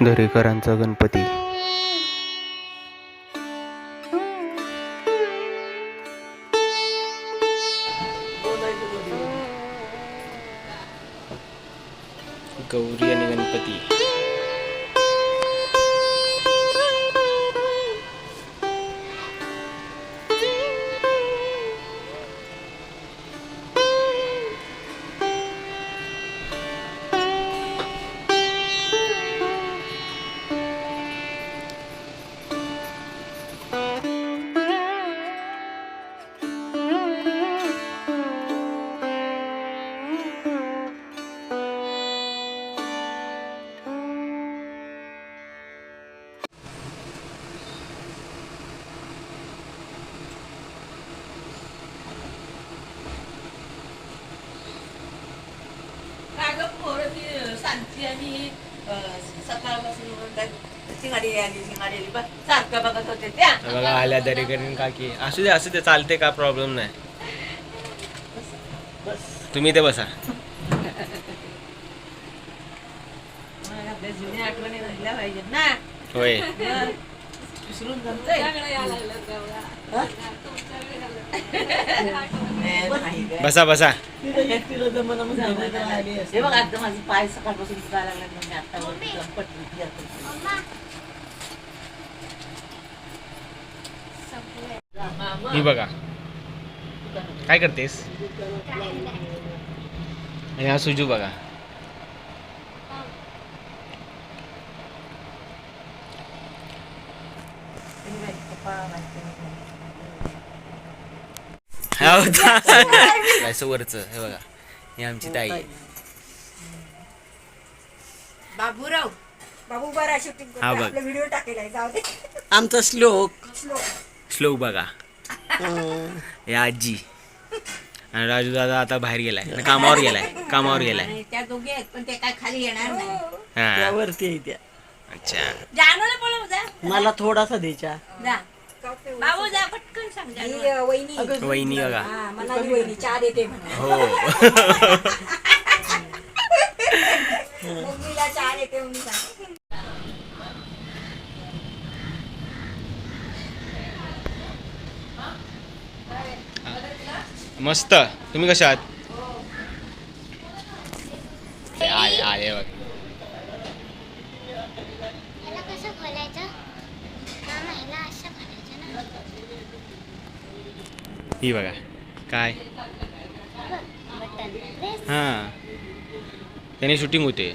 दरेकरांचा गणपती. शिंगाडी आली शिंगाडी आली. बघ सारखं बघत होते त्या. बघा आल्या दरेकरीन काकी. असू दे असू दे चालते का प्रॉब्लेम नाही. तुम्ही ते बसा. मग आपल्या जुन्या आठवणी राहिल्या पाहिजेत ना. होय. मग विसरून जमतंय. नाही गं. बसा बसा. हे बघ आता माझे पाय सकाळपासून दुखायला लागले म्हणून मी आता वरती जाऊन पटली आता. ही बघा. काय करतेस? आणि हा सुजू बघा. वरच हे बघा. ही आमची ताई. आहे. बाबूराव बाबू बरा शूटिंग हा बघ. आपला व्हिडिओ दे. आमचा श्लोक. श्लोक. बघा. हे आजी. आणि राजू दादा आता बाहेर गेलाय. कामावर गेलाय. कामावर गेलाय. त्या दोघे आहेत पण ते काय खाली येणार नाही. हा. त्यावरती आहे त्या. अच्छा. जानूला बोलव जा. मला थोडासा द्यायचा. जा. बाबू जा पटकन सांग जानू. ही, अ, वहिनी. वहिनी बघा. हा मनाली वहिनी चहा देते म्हणा हो. मम्मीला चहा देते म्हणून सांग. मस्त. तुम्ही कशा आहात? आले बघ. हा बघा. काय? हां. त्याने शूटिंग होते.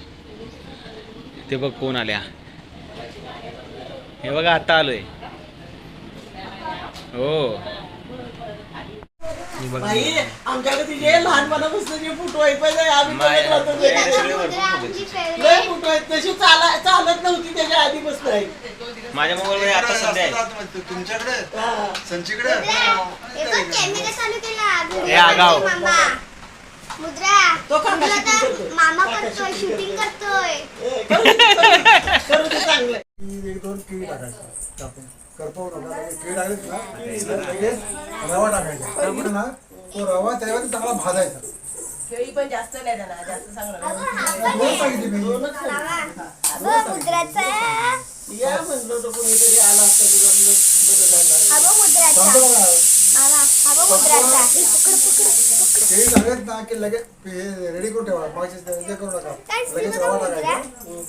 ते बघ कोण आल्या. हे बघा आता आलोय. हो. आमच्याकडे तिचे लहानपणापासून जे फोटो आहेत पाहिजे आम्ही माय- बघत राहतो. माय- ते. सगळे भरपूर photos. आमची लय फेवरेट फोटो आहेत. तशी चाला चालत नव्हती त्याच्या आधीपासून. आहे माझ्या मोबाईल मध्ये आता सध्या आहे. तुमच्याकडे? हा. संचीकडे? हे आगाव. मुद्रा. तो का मुद्रा shooting तर करतोय? मामा करतोय शूटिंग करतोय. ए, करू दे, करू दे. करू दे चांगलं. एक दोन टाकायचं. टाकलीत ना रवा टाकायचा. ना तो रवा त्यावर चांगला भाजायचा. केळी पण जास्त नाही देणार जास्त चांगलं दोन सांगितली मी. या म्हणलं कोणीतरी आला असता तुझा बरं झालं. सांगतो केळी ना की लगेच रेडी करून ठेवा. मागचे ते करू नका. लगेच रवा टाकायचा.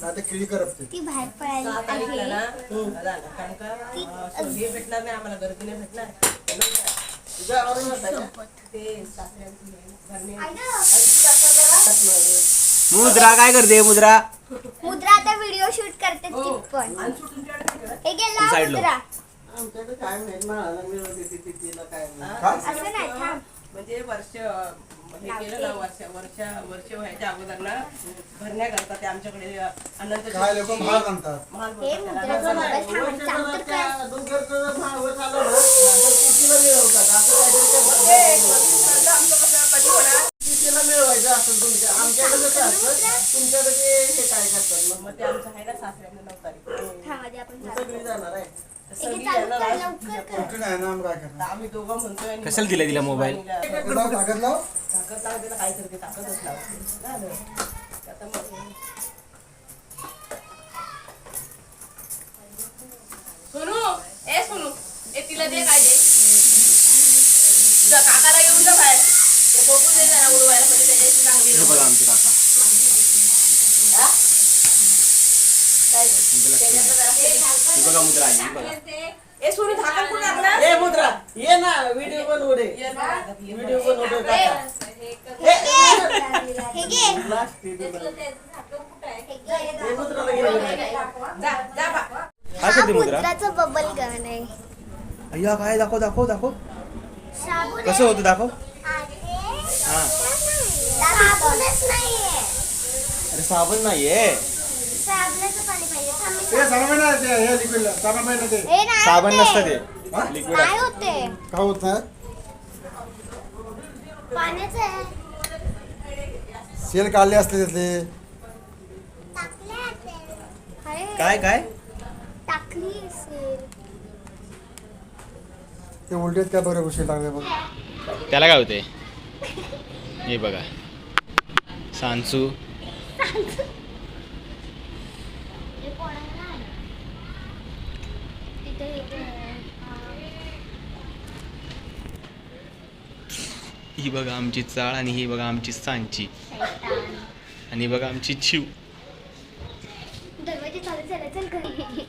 नाही ते केळी करपते ती बाहेर पडायला सात तारीखला आहे ना? झालं. कारण का अं, हे भेटणार नाही आम्हाला गर्दी नाही भेटणार. मुद्रा काय करते मुद्रा? मुद्रा आता व्हिडिओ शूट करते पण हे गेला. मुद्रा. असं नाही थांब. म्हणजे वर्ष हे केलं ना वर्ष वर्ष वर्ष व्हायच्या अगोदर ना भरण्या करतात ते आमच्याकडे अनंत काय लोक महाग आणतात? महाल मिळवायचं असं तुमच्या मग मग ते आमचं आहे ना नऊ तारीख जाणार आहे आम्ही दोघं कशाला दिला दिला मोबाईल? सोनू ए सोनू ए तिला दे काय दे जा, काकाला घेऊन जा बाहेर. ते बघून दे जरा उडवायला म्हणजे त्याच्याशी चांगली हे बघा आमचे काका. हा? काय दे? त्याच्यात जरा हे ही बघा मुद्रा आहे ही बघा. ए सोनू झाकण कुठं टाकणार? ए मुद्रा ये ना व्हिडिओ ये ना. व्हिडिओ बनवू दे ए, काका. हे. ए, मुद्राला घे. जा जा बा. काय करते मुद्रा? मुद्राचं बबल गन आहे. अय्या काय? दाखव दाखव दाखव. कसं होतं दाखव. अरे हा. अरे साबण नाहीये. साबण. नसतं ते. हा? लिक्विड होते. का होत पाण्याचं आहे. सेल काढले असते त्यातले. काय काय? टाकली असेल ते उलटेत काय बरं गोष्टी टाकले बघ. त्याला काय होते? हे बघा. सांसू. हे ही बघा आमची चाळ आणि ही बघा आमची सांची. आणि बघा आमची चिव. दरवाजे चालू झाले चल घरी.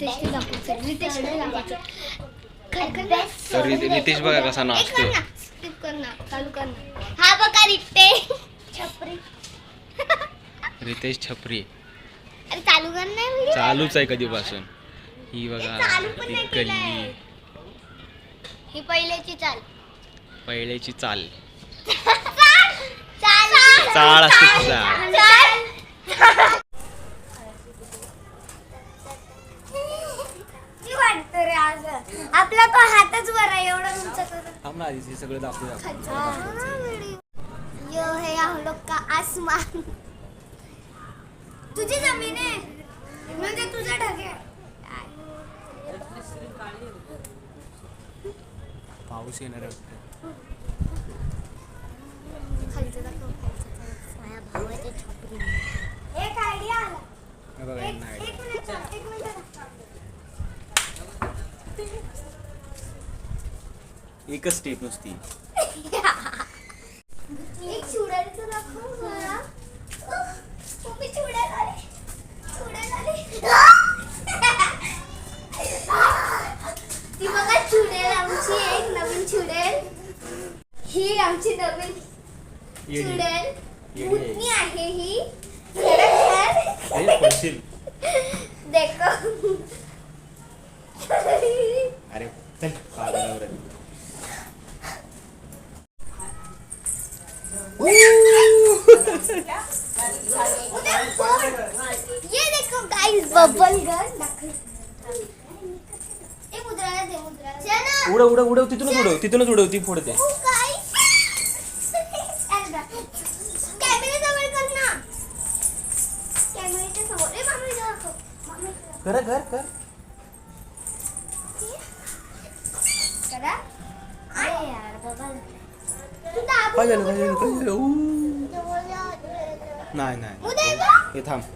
रितेशने तर रितेश बघा कसा स्किप कर ना. चालू कर ना. हा बघा रितेश. छपरी. रितेश छपरी. अरे चालू कर ना व्हिडिओ चालूच आहे कधीपासून. ही बघा चालू पण ही नाही गल्ली केलंय. ही पहिल्याची चाल. पहिल्याची चाल. चाल. असते चाळ चाल किती वाटतं रे आज आपला तो हातच बरा एवढा उंच करून थांब ना आधी हे सगळं दाखवूया यो है हम लोग का आसमान तुझी जमीन आहे म्हणजे तुझा ढग आहे पाऊस येणार आहे वाटतं. खालचं दाखव, खालचं. माझ्या भावाच्या छपरी एक आयडिया आला हे बघा एक यांना idea. एक मिनिट थांब, एक मिनिट थांब. एकच स्टेप नुसती. ती बघा चुडेल आमची एक नवीन चुडेल ही आमची नवीन येडी. चुडेल येडी. आहे. भूतनी आहे ही खरंखर पडशील. देखो. अरे चल पागलावर आहे. ये देखो गाइस बबल गन मुद्राला चला उडव उडव उडव तिथूनच उडव तिथूनच उडव ती फोडते. मामी कर कर कर. करा अरे यार बबल तू दाबू काय झालं नको काय झालं काय ठेवू. झालं ऊ. जवळ जा, जवळ जा. नाही नाही उदय गं. हे थांब आहे.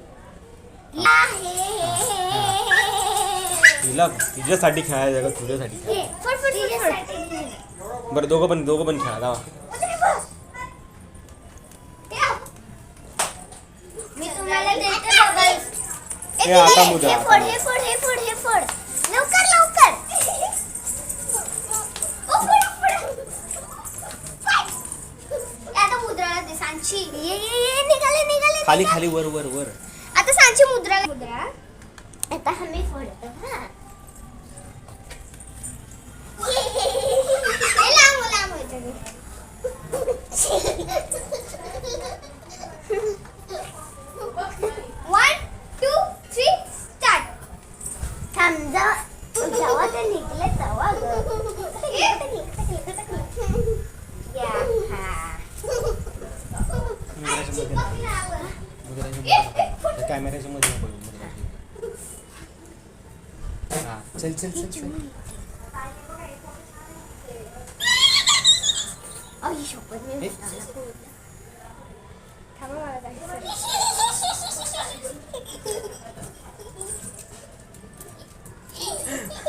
तिला तिच्यासाठी खेळायचं का तुझ्यासाठी खेळ हे, फट, फट, फट, फट. बरं दोघं पण दोघं पण खेळा जावा मी तुम्हाला देते बबल्स हे आता मुद्दा, खाली खाली वर वर वर. आता सांची मुद्रा मुद्रा? आता आम्ही फोडतो हा. कॅमेऱ्याच्या कॅमेऱ्याच्या मध्ये बघ हा चल चल चल चल.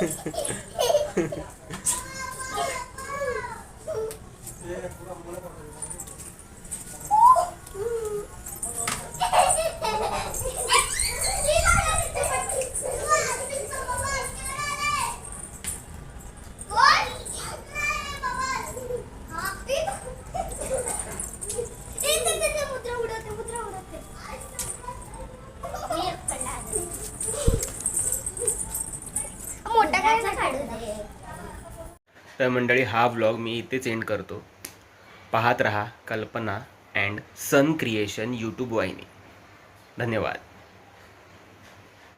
तर मंडळी हा व्लॉग मी इथेच एंड करतो. पाहत रहा कल्पना अँड सन क्रिएशन यूट्यूब वाहिनी. धन्यवाद.